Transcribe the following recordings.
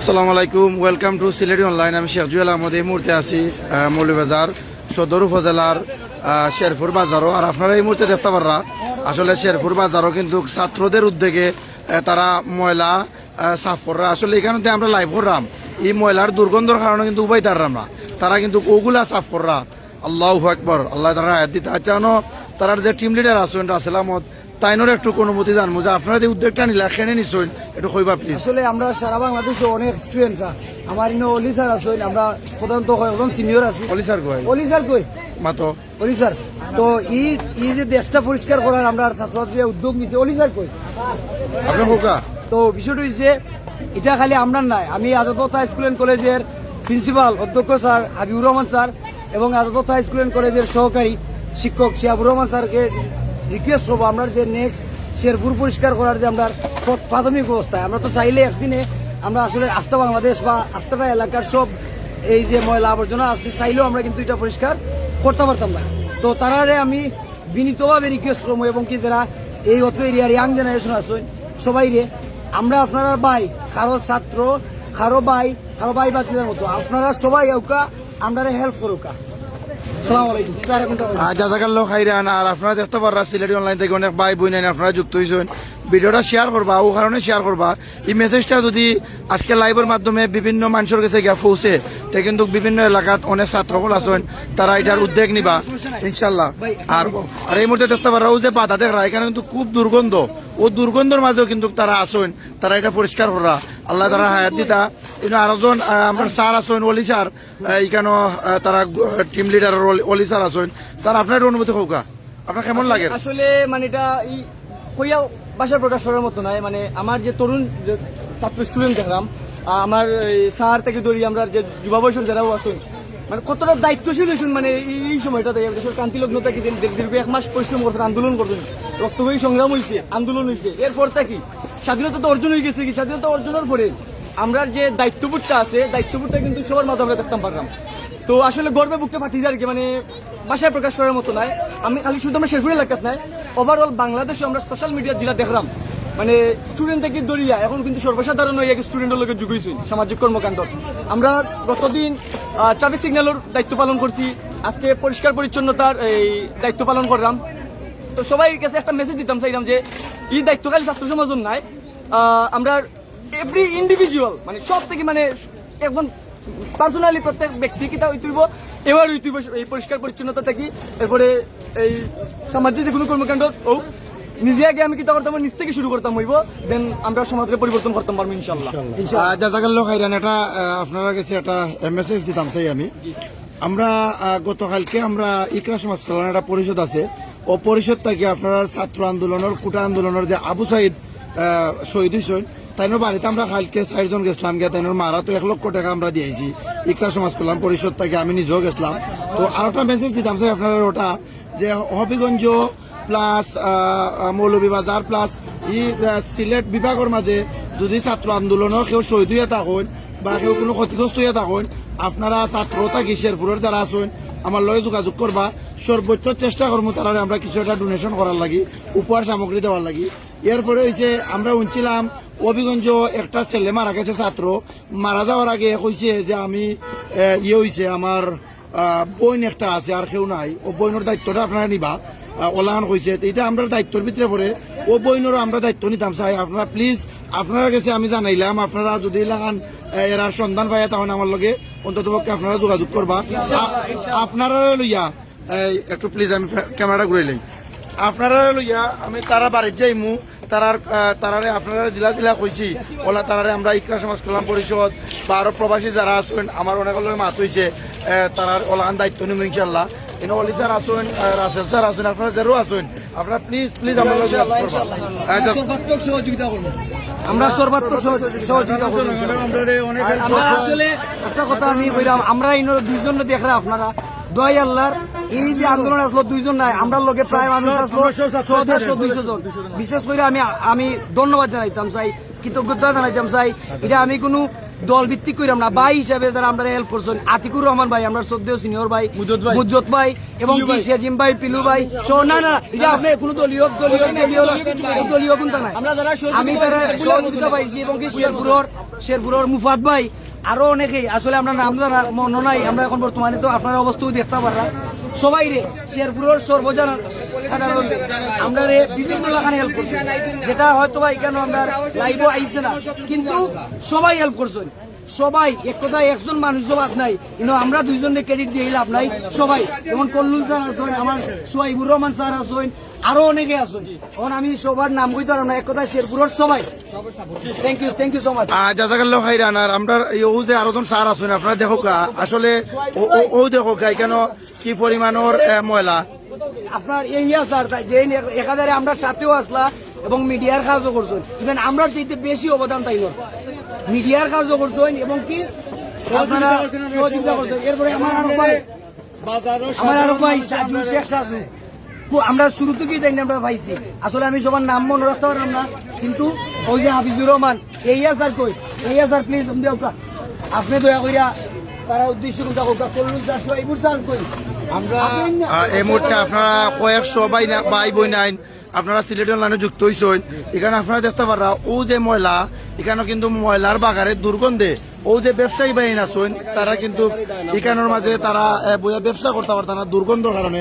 আসসালামু আলাইকুম welcome to Sylheti online আমি শেখ জুয়েল আহমদ এই মুহূর্তে আছি আহ, মৌলভীবাজার সদর উপজেলার শেরপুর বাজারও। আর আপনারা এই মুহূর্তে দেখতে পাররা আসলে শেরপুর বাজারও কিন্তু ছাত্রদের উদ্যোগে তারা ময়লা সাফ কররা আসলে এখানে আমরা লাইভ করলাম এই ময়লার দুর্গন্ধর কারণে কিন্তু উপায় তারলাম না তারা কিন্তু ওগুলা সাফ কররা আল্লাহ আকবর আল্লাহ তারা আয়াত দিতে আচ্ছা তারা যে টিম লিডার আছেন রাসেল আহমদ। তাইনোর একটু অনুমতি জানব যে আপনারা যে উদ্যোগটা নিলা খেনে নিশ্চয় একটু কইবা প্লিজ আসলে আমরা সারা বাংলাদেশে অনেক স্টুডেন্টরা আমার ইনো অলি স্যার আছেন আমরা প্রধানত কয়েকজন সিনিয়র আছি। অলি স্যার কয় অলি স্যার কই? মাতো। অলি স্যার তো ই ই যে দেশটা পরিষ্কার করার আমরা ছাত্রছাত্রীরা উদ্যোগ নিচ্ছে অলি স্যার কই? আপনার হোকা তো বিষয়টা হচ্ছে এটা খালি আমরা নাই। আমি আজাদতা স্কুল অ্যান্ড কলেজের প্রিন্সিপাল অধ্যক্ষ স্যার হাবিবুর রহমান স্যার এবং আজাদতা স্কুল অ্যান্ড কলেজের সহকারী শিক্ষক শিয়াবুর রহমান স্যারকে রিকোয়েস্ট করব আমরা যে নেক্সট শেরপুর পরিষ্কার করার যে আমরা প্রাথমিক অবস্থায়। আমরা তো চাইলে একদিনে আমরা আসলে আস্থা বাংলাদেশ বা আস্থাটা এলাকার সব এই যে ময়লা আবর্জনা আছে, চাইলেও আমরা কিন্তু এটা পরিষ্কার করতে পারতাম না। তো তারারে আমি বিনীতভাবে রিকোয়েস্ট করব এবং কি যারা এই অত্র এরিয়ার ইয়াং জেনারেশন আছে সবাই রে আমরা আপনারা ভাই, কারও ছাত্র, কারও ভাই কারও ভাই বাচ্চাদের মতো, আপনারা সবাই ওকা আমরা হেল্প করুকা। খাইরান। আর আপনারা দেখতে পাররা সিলেটি অনলাইন থেকে অনেক ভাই বোন আপনারা যুক্ত হয়েছেন ভিডিওটা শেয়ার করবা ও কারণে শেয়ার করবা। এই মেসেজটা যদি আজকে লাইভের মাধ্যমে বিভিন্ন মানুষের কাছে গিয়া পৌঁছে তে কিন্তু বিভিন্ন এলাকাত অনেক ছাত্রকল আছেন তারা এটার উদ্যোগ নিবা ইনশাল্লাহ আর আর এই মুহূর্তে দেখতে পারা ও যে বাধা দেখরা এখানে কিন্তু খুব দুর্গন্ধ। ও দুর্গন্ধর মাঝেও কিন্তু তারা আসেন তারা এটা পরিষ্কার করা আল্লাহ তারা হায়াত দিতা। আরেকজন আহ, স্যার আছেন স্যার তারা টিম লিডার স্যার আছেন। স্যার আপনার আপনার কেমন লাগে? আসলে মানে এটা হইয়া ভাষা প্রকাশ করার মতো নয় মানে আমার যে তরুণ ছাত্র স্টুডেন্ট দেখলাম আমার স্যার থেকে ধরি আমরা যে যুবা বয়সের যারাও আছেন মানে কতটা দায়িত্বশীল হয়েছেন মানে এই- সময়টাতে দেশের কান্তি লগ্নতা কি দীর্ঘ এক মাস পরিশ্রম করছেন আন্দোলন করছেন রক্তবহী সংগ্রাম হয়েছে আন্দোলন হয়েছে এরপর তা কি? স্বাধীনতা তো অর্জন হয়ে গেছে কি? স্বাধীনতা অর্জনের পরে আমরা যে দায়িত্ববোধটা আছে, দায়িত্ববোধটা কিন্তু সবার মাধ্যমে আমরা দেখতাম পারলাম। তো আসলে গর্বে বুকটা ফাটিয়ে যায় আর কি মানে ভাষায় প্রকাশ করার মতো নয় আমি খালি শুধু আমরা শেরপুর এলাকাত নাই ওভারঅল বাংলাদেশে আমরা সোশ্যাল মিডিয়ার জেলা দেখলাম মানে স্টুডেন্ট থেকে দরিয়া, এখন কিন্তু সর্বসাধারণ হয়ে গেছে স্টুডেন্টের লোকের যুগ হয়েছে সামাজিক কর্মকাণ্ড। আমরা গতদিন ট্রাফিক সিগন্যালের দায়িত্ব পালন করছি, আজকে পরিষ্কার পরিচ্ছন্নতার এই দায়িত্ব পালন করলাম। তো সবাই কাছে একটা মেসেজ দিতাম চাইলাম যে, এই দায়িত্ব খালি ছাত্র সমাজন নাই আমরা এভরি ইন্ডিভিজুয়াল মানে সব থেকে মানে একজন পার্সোনালি প্রত্যেক ব্যক্তি কিতা হইতে হইব এবার হইতে হইব এই পরিষ্কার পরিচ্ছন্নতা থাকি। এরপরে এই সামাজিক যে কোনো কর্মকাণ্ড ও নিজে আগে আমি কিতা করতাম নিজ থেকে শুরু করতাম হইব দেন আমরা সমাজের পরিবর্তন করতাম পারব ইনশাল্লাহ জাজাকাল্লাহ খাইরান এটা আপনার কাছে একটা মেসেজ দিতাম চাই আমি। আমরা গতকালকে আমরা ইকরা সমাজ কল্যাণ একটা পরিষদ আছে। ও পরিষদ থেকে আপনার ছাত্র আন্দোলনের কুটা আন্দোলনের যে আবু সাইদ শহীদ হয়েছেন তাইনোর বাড়িতে আমরা কালকে চারজন গেছিলাম গিয়ে তাইনোর মারা তো এক লক্ষ টাকা আমরা দিয়েছি। ইকরা সমাজ কল্যাণ পরিষদ থেকে আমি নিজেও গেছিলাম। তো আর একটা মেসেজ দিতাম, স্যার, আপনার ওটা, যে হবিগঞ্জ প্লাস মৌলভীবাজার প্লাস ই সিলেট বিভাগের মাঝে যদি ছাত্র আন্দোলনের কেউ শহীদ হইয়া থাকুন বা কেউ কোনো ক্ষতিগ্রস্ত হইয়া থাকুন, আপনারা ছাত্র থাকি শেরপুরের যারা আছেন, আমার লগে যোগাযোগ করবা। সর্বোচ্চ চেষ্টা করব তারা আমরা কিছু একটা ডোনেশন করার লাগি, উপহার সামগ্রী দেওয়ার লাগি। এরপরে হয়েছে আমরা উনছিলাম অভিগঞ্জ একটা ছেলে মারা গেছে, ছাত্র। মারা যাওয়ার আগে কইছে যে আমি ইয়ে হয়েছে আমার বইন একটা আছে, আর কেউ নাই। ও বইনের দায়িত্বটা আপনারা নিবা। ওলাহান কইছে এটা আমরা দায়িত্বের ভিতরে পড়ে, ও বইনেরও আমরা দায়িত্ব নিতাম, চাই আপনারা প্লিজ আপনারা কাছে আমি জানাইলাম, আপনারা যদি লাগান এরা সন্ধান পাই তাহলে আমার লগে অন্তত পক্ষে আপনারা যোগাযোগ করবা। আপনারা লইয়া একটু প্লিজ আমি ক্যামেরাটা ঘুরে লই। আপনারা লইয়া আমি তারা বাড়ির যাইমু তারার তারারে আপনারা জেলা জেলা কইছি ওলা তারারে আমরা ইকরা সমাজ কল্যাণ পরিষদ বা আরও প্রবাসী যারা আছেন আমার অনেক মাত হইছে আহ, তারার ওলাহান দায়িত্ব নিব ইনশাল্লাহ কিন্তু অলি স্যার আছেন রাসেল স্যার আছেন আপনারা যারও আছেন আপনারা প্লিজ প্লিজ আমার সর্বাত্মক সহযোগিতা করব। আমরা সর্বাত্মক সহযোগিতা করব। আমরা আসলে একটা কথা আমি কইলাম আমরা দুইজন দেখরা আপনারা। দোয়াই আল্লাহর এই যে আন্দোলন আসলো দুইজন নাই আমরা লোকে প্রায় মানুষ আসলো সদস্য দুইশো জন। বিশেষ করে আমি আমি ধন্যবাদ জানাইতাম চাই কৃতজ্ঞতা জানাইতাম চাই এটা আমি কোনো দল ভিত্তিক কইরাম না। ভাই হিসাবে যারা আমরা হেল্প করছেন আতিকুর রহমান ভাই আমরা শ্রদ্ধেয় সিনিয়র ভাই মুজত ভাই। এবং। সেজিম ভাই। পিলু ভাই না না এটা আপনি কোনো দলীয় দলীয় দলীয় দলীয় কোনটা নাই। আমি তারা সহযোগিতা পাইছি এবং কি শেরপুরের শেরপুরের মুফাত ভাই আরও অনেকেই, আসলে আমরা নাম মনে নাই, আমরা এখন বর্তমানে তো আপনার অবস্থাও দেখতে পারলাম। সবাই রে, শেরপুরের সর্বজন সাধারণ আমরা রে বিভিন্ন লাগানে হেল্প করছি। যেটা হয়তো বা এখানে আমরা লাইভও আইছে না। কিন্তু সবাই হেল্প করছেন সবাই, এক কথায় একজন মানুষও বাদ নাই। কিন্তু আমরা দুইজনে ক্রেডিট দিয়ে লাভ নাই, সবাই। যেমন কল্লুল স্যার আছেন, আমার সোহাইবুর রহমান স্যার আছেন আরও অনেকে আছেন। এখন আমি সবার নাম কইতে পারলাম না এক কথায় শেরপুরের সবাই। Thank you thank you so much জাজাকাল্লাহ খাইরান আর আমরা এই ও যে আরও জন স্যার আছেন আপনারা দেখো আসলে ও- দেখো কেন কি পরিমাণের ময়লা? আপনার এই স্যার তাই যে একাধারে আমরা সাথেও আসলা এবং মিডিয়ার কাজও করছেন। ইভেন আমরা চাইতে বেশি অবদান তাই নয়। মিডিয়ার কাজও করছেন এবং কি? আপনারা সহযোগিতা করছেন। এরপরে আমার আরও ভাই আমার আরও ভাই সাজু শেখ সাজু। পু- আমরা শুরু থেকেই তাই আমরা পাইছি। আসলে আমি সবার নাম মনে রাখতে পারলাম না, কিন্তু ওই যে হাফিজুর রহমান, এই স্যার কই? এই স্যার প্লিজ আপনি দয়া করিয়া তারা উদ্দেশ্য আমরা এই আপনারা বাই ভাই বই নাইন যুক্ত আপনারা দেখতে পারা ও যে ময়লা এখানে কিন্তু ময়লার বাগারে দুর্গন্ধে ও যে ব্যবসায়ী বাহিনী আছেন, তারা কিন্তু এখানের মাঝে তারা বইয়া ব্যবসা করতে পারত না দুর্গন্ধর কারণে।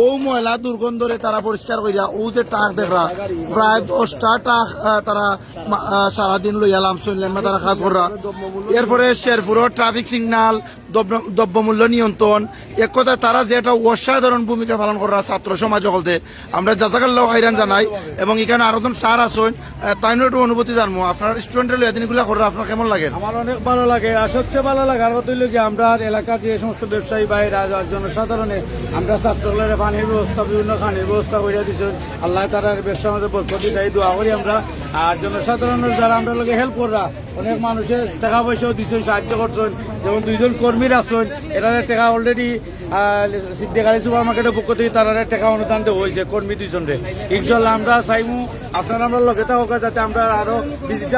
ও ময়লা দুর্গন্ধরে তারা পরিষ্কার করিয়া ও যে টাক দেখরা, প্রায় দশটা টাক তারা সারাদিন লইয়া লামসন লেম্বা তারা কাজ করা এরপরে শেরপুরের ট্রাফিক সিগনাল দ্রব্য- দ্রব্যমূল্য নিয়ন্ত্রণ। এক কথায় তারা যে একটা অসাধারণ ভূমিকা পালন করা ছাত্র সমাজ হলতে আমরা জাজাকাল্লাহ হাইরান জানাই, এবং এখানে আরও স্যার আছেন তাই একটু অনুভূতি জানব। আপনার স্টুডেন্টের লইয়া দিনগুলা করে আপনার কেমন লাগে? আমার অনেক ভালো লাগে, আর সবচেয়ে ভালো লাগে, আর হইল কি, আমরা এলাকার যে সমস্ত ব্যবসায়ী বাইরা জনসাধারণে আমরা ছাত্রগুলোর পানির ব্যবস্থা, বিভিন্ন খানির ব্যবস্থা করে দিচ্ছেন আল্লাহ তারা ব্যবসা মধ্যে বরকতি দেয় দোয়া করি আমরা। আর জনসাধারণের যারা আমরা লোকে হেল্প করা অনেক মানুষের টাকা পয়সাও দিচ্ছেন সাহায্য করছেন। যেমন দুইজন কর্মীর আছেন এরা টাকা অলরেডি সিদ্দিকারি সুপার মার্কেটের পক্ষ থেকে তারা টাকা অনুদান দেওয়া হয়েছে, কর্মী দুইজনরে। ইনশাল্লাহ আমরা চাইমু, আপনারা আমরা লগে থাকা যাতে আমরা আরও ডিজিটাল